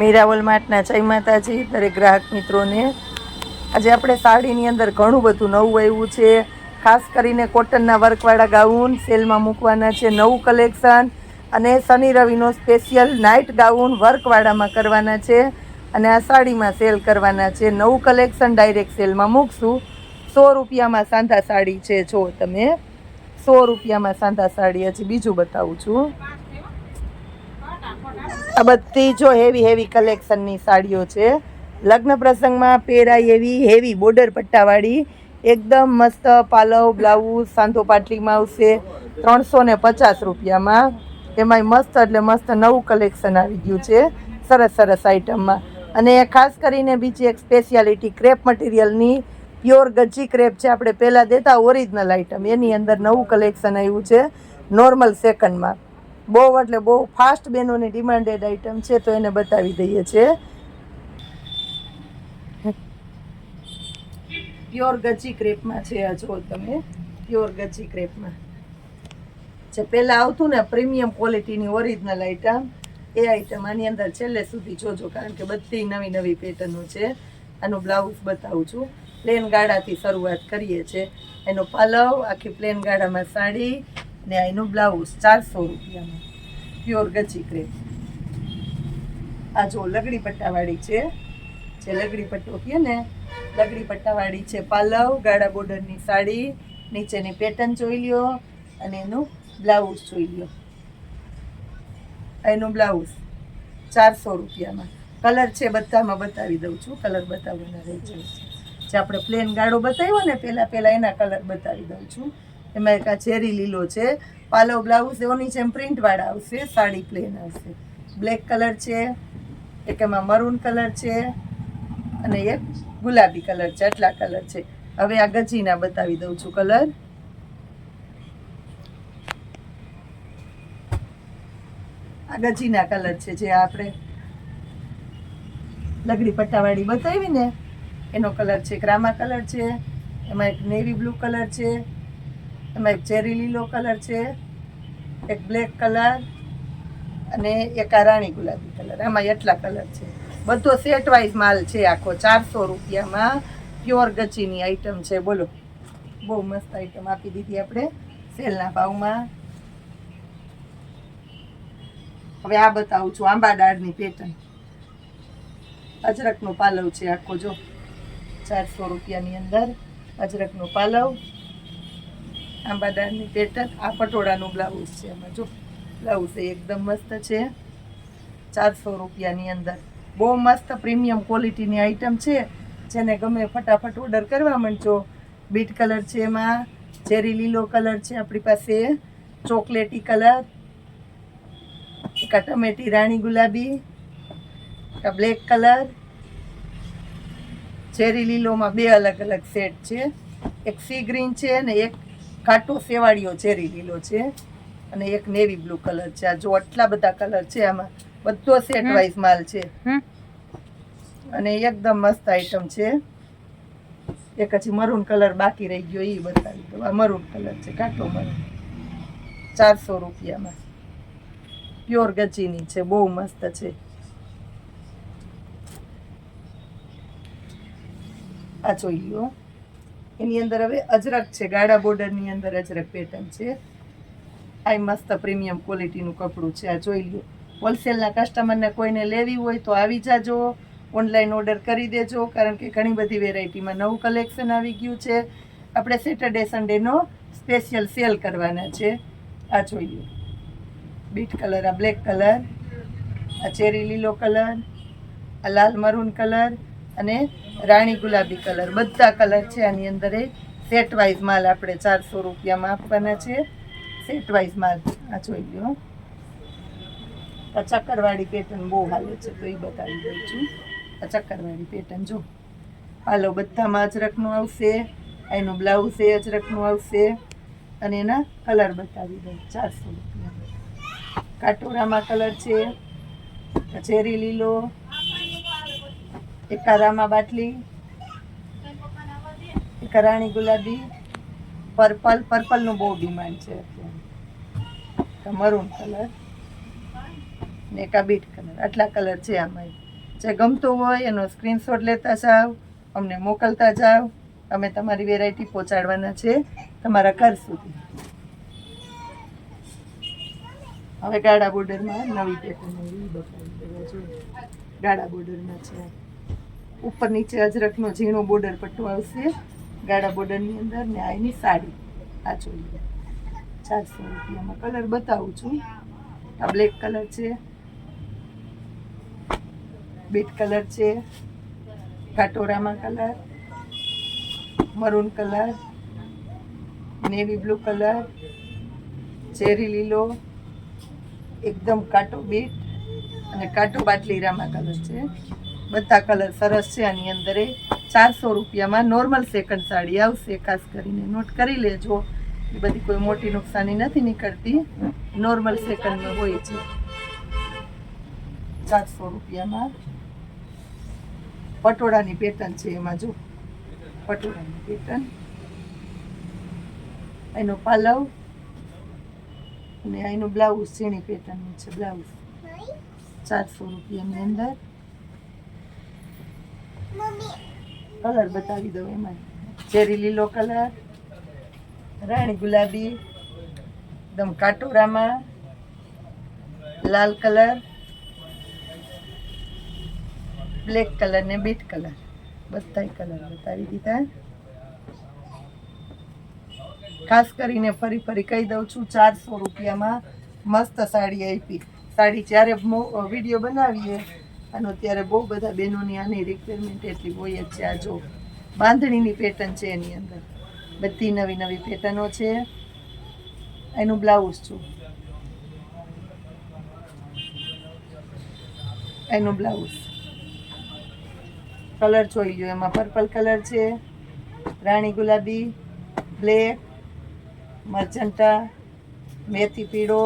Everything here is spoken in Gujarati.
મીરાવલ માટના જય માતાજી, દરેક ગ્રાહક મિત્રોને. આજે આપણે સાડીની અંદર ઘણું બધું નવું આવ્યું છે. ખાસ કરીને કોટનના વર્કવાળા ગાઉન સેલમાં મૂકવાના છે નવું કલેક્શન અને શનિ રવિનો સ્પેશિયલ નાઇટ ગાઉન વર્કવાળામાં કરવાના છે અને આ સાડીમાં સેલ કરવાના છે. નવું કલેક્શન ડાયરેક્ટ સેલમાં મૂકશું. સો રૂપિયામાં સાંધા સાડી છે. જો તમે સો રૂપિયામાં સાંધા સાડી હજી બીજું બતાવું છું. આ બધી જો હેવી હેવી કલેક્શનની સાડીઓ છે. લગ્ન પ્રસંગમાં પહેરાય એવી હેવી બોર્ડર પટ્ટાવાળી. એકદમ મસ્ત પાલવ, બ્લાઉઝ, સાંધો પાટલીમાં આવશે ત્રણસો ને પચાસ રૂપિયામાં. એમાંય મસ્ત એટલે મસ્ત નવું કલેક્શન આવી ગયું છે. સરસ સરસ આઇટમમાં અને ખાસ કરીને બીજી એક સ્પેશિયાલિટી ક્રેપ મટીરિયલની પ્યોર ગજી ક્રેપ છે, આપણે પહેલાં દેતા ઓરિજિનલ આઇટમ એની અંદર નવું કલેક્શન આવ્યું છે નોર્મલ સેકન્ડમાં બહુ એટલે બહુ ફાસ્ટ બહેનોની ડિમાન્ડેડ આઇટમ છે, તો એને બતાવી દઈએ છીએ. પ્યોર ગચી ક્રેપમાં છે આ જો તમે. પ્યોર ગચી ક્રેપમાં. જે પહેલાં આવતું ને પ્રીમિયમ ક્વોલિટીની ઓરિજિનલ આઇટમ એ આઇટમ આની અંદર છેલ્લે સુધી જોજો, કારણ કે બધી નવી નવી પેટર્નો છે. આનું બ્લાઉઝ બતાવું છું. પ્લેન ગાડાથી શરૂઆત કરીએ છીએ. એનો પલવ, આખી પ્લેન ગાળામાં સાડી ને એનું બ્લાઉઝ ચારસો રૂપિયામાં પ્યોર ગજી ક્રેપ આ જો લગડી પટ્ટાવાળી છે, જે લગડી પટ્ટો કહે ને, લગડી પટ્ટાવાળી છે પાલવ, ગાળા બોર્ડરની સાડી, નીચેની પેટર્ન જોઈ લ્યો અને એનું બ્લાઉઝ જોઈ લ્યો. એનું બ્લાઉઝ ચારસો રૂપિયામાં. કલર છે બધામાં બતાવી દઉં છું, કલર બતાવવાના રહી જાય છે. જે આપણે પ્લેન ગાળો બતાવ્યો ને પહેલાં પહેલાં એના કલર બતાવી દઉં છું. એમાં એક આ ચેરી લીલો છે. પાલો બ્લાઉઝ એની જેમ પ્રિન્ટવાળા આવશે, સાડી પ્લેન આવશે. બ્લેક કલર છે, એક એમાં મરૂન કલર છે, અને એક ગુલાબી કલર છે, આટલા કલર છે. હવે આ ગજીના બતાવી દઉં છું કલર આ ગજીના કલર છે જે આપણે લગડી પટ્ટાવાળી બતાવી ને એનો કલર છે એક રામા કલર છે, એમાં એક નેવી બ્લુ કલર છે એમાં એક ચેરી લીલો કલર છે, એક બ્લેક કલર અને એક આ રાણી ગુલાબી કલર આમાં એટલા કલર છે. બધો સેટ વાઇઝ માલ છે આખો, ચારસો રૂપિયામાં. પ્યોર ગચીની આઈટમ છે. બોલો. બહુ મસ્ત આઈટમ આપી દીધી આપણે સેલના ભાવમાં. હવે આ બતાવું છું, આંબા દાળની પેટર્ન અજરકનો પાલવ છે આખો, જો. ચારસો રૂપિયાની અંદર અજરકનો પાલવ. આંબા દાળની પેટર્ન આ પટોળાનું બ્લાઉઝ છે એમાં. જો બ્લાઉઝ એકદમ મસ્ત છે. ચારસો રૂપિયાની અંદર. બહુ મસ્ત પ્રીમિયમ ક્વોલિટીની આઇટમ છે. જેને ગમે ફટાફટ ઓર્ડર કરવા માંડજો. બીટ કલર છે એમાં. ચેરી લીલો કલર છે આપણી પાસે. ચોકલેટી કલર એક ટમેટી રાણી ગુલાબી. બ્લેક કલર ચેરી લીલોમાં બે અલગ અલગ સેટ છે. એક સી ગ્રીન છે અને એક ઘાટો સેવાળીઓ ચેરી લીલો છે અને એક નેવી બ્લુ કલર છે. આ જો આટલા બધા કલર છે આમાં બધો સેટ વાઇઝ માલ છે. અને એકદમ મસ્ત આઈટમ છે. એક હજી મરૂન કલર બાકી રહી ગયો એ બતાવી દો આ મરૂન કલર છે કાટો મરૂન ચારસો રૂપિયામાં. પ્યોર ગચીની છે બહુ મસ્ત છે. આ જોઈ લ્યો એની અંદર હવે અજરક છે ગાળા બોર્ડરની અંદર અજરક પેટર્ન છે. આ મસ્ત પ્રીમિયમ ક્વોલિટીનું કપડું છે, આ જોઈ લ્યો. હોલસેલના કસ્ટમરને કોઈને લેવી હોય તો આવી જાજો. ઓનલાઈન ઓર્ડર કરી દેજો, કારણ કે ઘણી બધી વેરાયટીમાં નવું કલેક્શન આવી ગયું છે. આપણે સેટરડે સન્ડેનો સ્પેશિયલ સેલ કરવાના છે. આ જોઈ લો બીટ કલર આ બ્લેક કલર આ ચેરી લીલો કલર આ લાલ મરૂન કલર અને રાણી ગુલાબી કલર. બધા કલર છે આની અંદર સેટ વાઇઝ માલ આપણે ચારસો રૂપિયામાં આપવાના છે. સેટ વાઇઝ માલ. આ જોઈ લો આ ચક્કરવાળી પેટર્ન બહુ હાલે છે, તો એ બતાવી દઉં છું. આ ચક્કરવાળી પેટર્ન જો. હાલો, બધામાં અજરકનું આવશે, એનું બ્લાઉઝ એ અજરકનું આવશે, અને એના કલર બતાવી દઉં, ચારસો રૂપિયા કાટોરામાં કલર છે ચેરી લીલો એક આ બાટલી કરાણી રાણી ગુલાબી, પર્પલ, પર્પલનું બહુ ડિમાન્ડ છે મરૂન કલર ને એક બીટ કલર. આટલા કલર છે આમાં. જે ગમતો હોય એનો સ્ક્રીનશોટ લેતા જાઓ, અમને મોકલતા જાઓ. અમે તમારી વેરાયટી પહોંચાડવાના છે તમારા ઘર સુધી. હવે ગાડા બોર્ડરમાં નવી પેટર્ન ગાડા બોર્ડરમાં છે. ઉપર નીચે અજરકનો ઝીણો બોર્ડર પટ્ટો આવશે. ગાળા બોર્ડરની અંદર ને આ એની સાડી. આ જોઈએ. ચારસો રૂપિયામાં કલર બતાવું છું. આ બ્લેક કલર છે. બીટ કલર છે. કાટોરામાં colour maroon colour navy blue colour cherry લીલો. એકદમ કાટો બીટ અને કાટો બાટલી રામા કલર છે. બધા કલર સરસ છે આની અંદર. ચારસો રૂપિયામાં નોર્મલ સેકન્ડ સાડી આવશે, ખાસ કરીને. નોટ કરી લેજો. એ બધી કોઈ મોટી નુકસાની નથી નીકળતી. નોર્મલ સેકન્ડમાં હોય છે. ચારસો રૂપિયામાં. પટોળાની પેટર્ન છે એમાં, જો. પટોળાની પેટર્ન એનો પાલવ અને એનું બ્લાઉઝ સીણી પેટર્નનું છે બ્લાઉઝ ચારસો રૂપિયાની અંદર. કલર બતાવી દઉં એમાં. ચેરી લીલો કલર રાણી ગુલાબી, એકદમ કાટોરામાં, લાલ કલર બ્લેક કલર ને બીટ કલર બધા કલર બતાવી દીધા. ખાસ કરીને ફરી ફરી કહી દઉં છું, ચારસો રૂપિયામાં મસ્ત સાડી આપી. સાડી જ્યારે વીડિયો બનાવીએ અને અત્યારે બહુ બધા બહેનોની આની રિક્વાયરમેન્ટ એટલી હોય જ છે. આ જો બાંધણીની પેટર્ન છે એની અંદર. બધી નવી નવી પેટર્નો છે. એનું બ્લાઉઝ છું. એનું બ્લાઉઝ કલર જોઈ લ્યો. એમાં પર્પલ કલર છે, રાણી ગુલાબી બ્લેક મર્જન્ટા મેથી પીળો